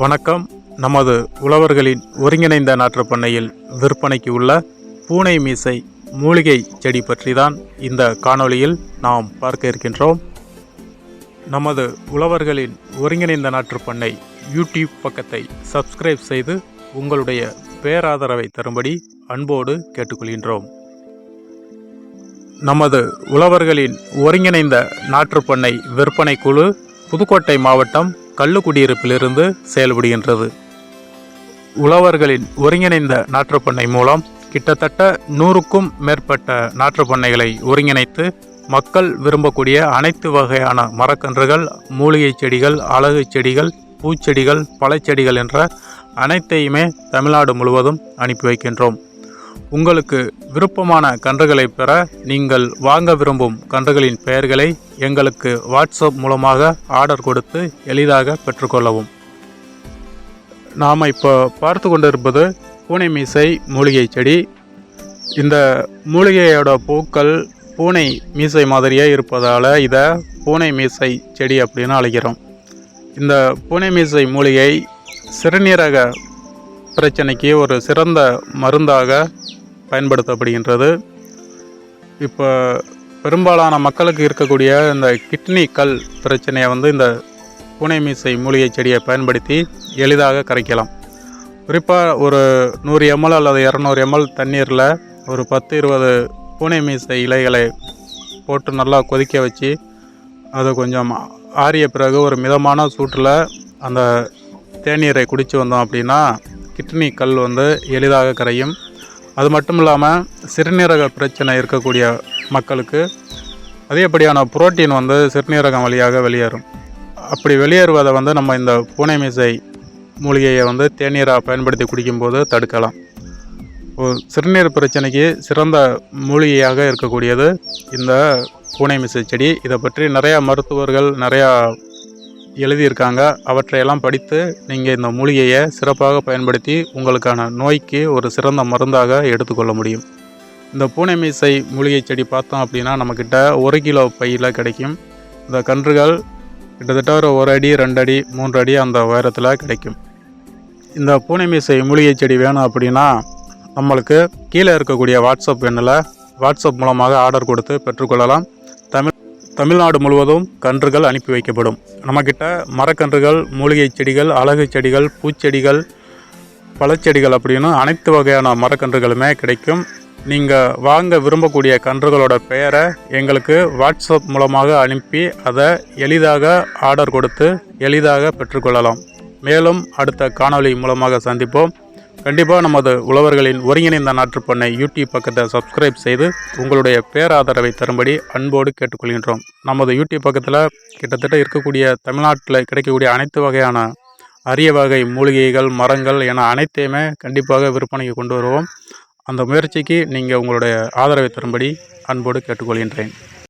வணக்கம். நமது உழவர்களின் ஒருங்கிணைந்த நாற்றுப்பண்ணையில் விற்பனைக்கு உள்ள பூனை மீசை மூலிகை செடி பற்றி தான் இந்த காணொளியில் நாம் பார்க்க இருக்கின்றோம். நமது உழவர்களின் ஒருங்கிணைந்த நாற்றுப்பண்ணை யூடியூப் பக்கத்தை சப்ஸ்கிரைப் செய்து உங்களுடைய பேராதரவை தரும்படி அன்போடு கேட்டுக்கொள்கின்றோம். நமது உழவர்களின் ஒருங்கிணைந்த நாற்றுப்பண்ணை விற்பனை குழு புதுக்கோட்டை மாவட்டம் கள்ளுக்குடியிருப்பிலிருந்து செயல்படுகின்றது. உழவர்களின் ஒருங்கிணைந்த நாற்றுப்பண்ணை மூலம் கிட்டத்தட்ட நூறுக்கும் மேற்பட்ட நாற்றுப்பண்ணைகளை ஒருங்கிணைத்து மக்கள் விரும்பக்கூடிய அனைத்து வகையான மரக்கன்றுகள் மூலிகை செடிகள் அழகு செடிகள் பூச்செடிகள் பழச்செடிகள் என்ற அனைத்தையுமே தமிழ்நாடு முழுவதும் அனுப்பி வைக்கின்றோம். உங்களுக்கு விருப்பமான கன்றுகளை பெற நீங்கள் வாங்க விரும்பும் கன்றுகளின் பெயர்களை எங்களுக்கு வாட்ஸ்அப் மூலமாக ஆர்டர் கொடுத்து எளிதாக பெற்றுக்கொள்ளவும். நாம் இப்போ பார்த்து கொண்டிருப்பது பூனை மீசை மூலிகை செடி. இந்த மூலிகையோட பூக்கள் பூனை மீசை மாதிரியே இருப்பதால் இதை பூனை மீசை செடி அப்படின்னு அழைக்கிறோம். இந்த பூனை மீசை மூலிகை சிறுநீரக பிரச்சனைக்கு ஒரு சிறந்த மருந்தாக பயன்படுத்தப்படுகின்றது. இப்போ பெரும்பாலான மக்களுக்கு இருக்கக்கூடிய இந்த கிட்னி கல் பிரச்சனையை வந்து இந்த பூனை மீசை மூலிகை செடியை பயன்படுத்தி எளிதாக கரைக்கலாம். குறிப்பாக ஒரு நூறு எம்எல் அல்லது இரநூறு எம்எல் தண்ணீரில் ஒரு பத்து இருபது பூனை மீசை இலைகளை போட்டு நல்லா கொதிக்க வச்சு அதை கொஞ்சம் ஆறிய பிறகு ஒரு மிதமான சூட்டில் அந்த தேநீரை குடித்து வந்தோம் அப்படின்னா கிட்னி கல் வந்து எளிதாக கரையும். அது மட்டும் இல்லாமல் சிறுநீரக பிரச்சனை இருக்கக்கூடிய மக்களுக்கு அதிகப்படியான புரோட்டீன் வந்து சிறுநீரகம் வழியாக வெளியேறும். அப்படி வெளியேறுவதை வந்து நம்ம இந்த பூனை மீசை மூலிகையை வந்து தேநீராக பயன்படுத்தி குடிக்கும்போது தடுக்கலாம். ஒரு சிறுநீர் பிரச்சனைக்கு சிறந்த மூலிகையாக இருக்கக்கூடியது இந்த பூனை மீசை செடி. இதை பற்றி நிறையா மருத்துவர்கள் நிறையா எழுதியிருக்காங்க. அவற்றையெல்லாம் படித்து நீங்கள் இந்த மூலிகையை சிறப்பாக பயன்படுத்தி உங்களுக்கான நோய்க்கு ஒரு சிறந்த மருந்தாக எடுத்துக்கொள்ள முடியும். இந்த பூனை மீசை மூலிகை செடி பார்த்தோம் அப்படின்னா நம்மக்கிட்ட ஒரு கிலோ பையில் கிடைக்கும். இந்த கன்றுகள் கிட்டத்தட்ட ஒரு ஒரு அடி ரெண்டு அடி மூன்று அடி அந்த உயரத்தில் கிடைக்கும். இந்த பூனை மீசை மூலிகை செடி வேணும் அப்படின்னா நம்மளுக்கு கீழே இருக்கக்கூடிய வாட்ஸ்அப் எண்ணில் வாட்ஸ்அப் மூலமாக ஆர்டர் கொடுத்து பெற்றுக்கொள்ளலாம். தமிழ்நாடு முழுவதும் கன்றுகள் அனுப்பி வைக்கப்படும். நம்மக்கிட்ட மரக்கன்றுகள் மூலிகை செடிகள் அழகு செடிகள் பூச்செடிகள் பழச்செடிகள் அப்படின்னு அனைத்து வகையான மரக்கன்றுகளுமே கிடைக்கும். நீங்கள் வாங்க விரும்பக்கூடிய கன்றுகளோட பெயரை எங்களுக்கு வாட்ஸ்அப் மூலமாக அனுப்பி அதை எளிதாக ஆர்டர் கொடுத்து எளிதாக பெற்றுக்கொள்ளலாம். மேலும் அடுத்த காணொளி மூலமாக சந்திப்போம். கண்டிப்பாக நமது உழவர்களின் ஒருங்கிணைந்த நாற்றுப்பண்ணை யூடியூப் பக்கத்தை சப்ஸ்கிரைப் செய்து உங்களுடைய பேராதரவை தரும்படி அன்போடு கேட்டுக்கொள்கின்றோம். நமது யூடியூப் பக்கத்தில் கிட்டத்தட்ட இருக்கக்கூடிய தமிழ்நாட்டில் கிடைக்கக்கூடிய அனைத்து வகையான அரிய வகை மூலிகைகள் மரங்கள் என அனைத்தையுமே கண்டிப்பாக விற்பனைக்கு கொண்டு வருவோம். அந்த முயற்சிக்கு நீங்கள் உங்களுடைய ஆதரவை தரும்படி அன்போடு கேட்டுக்கொள்கின்றேன்.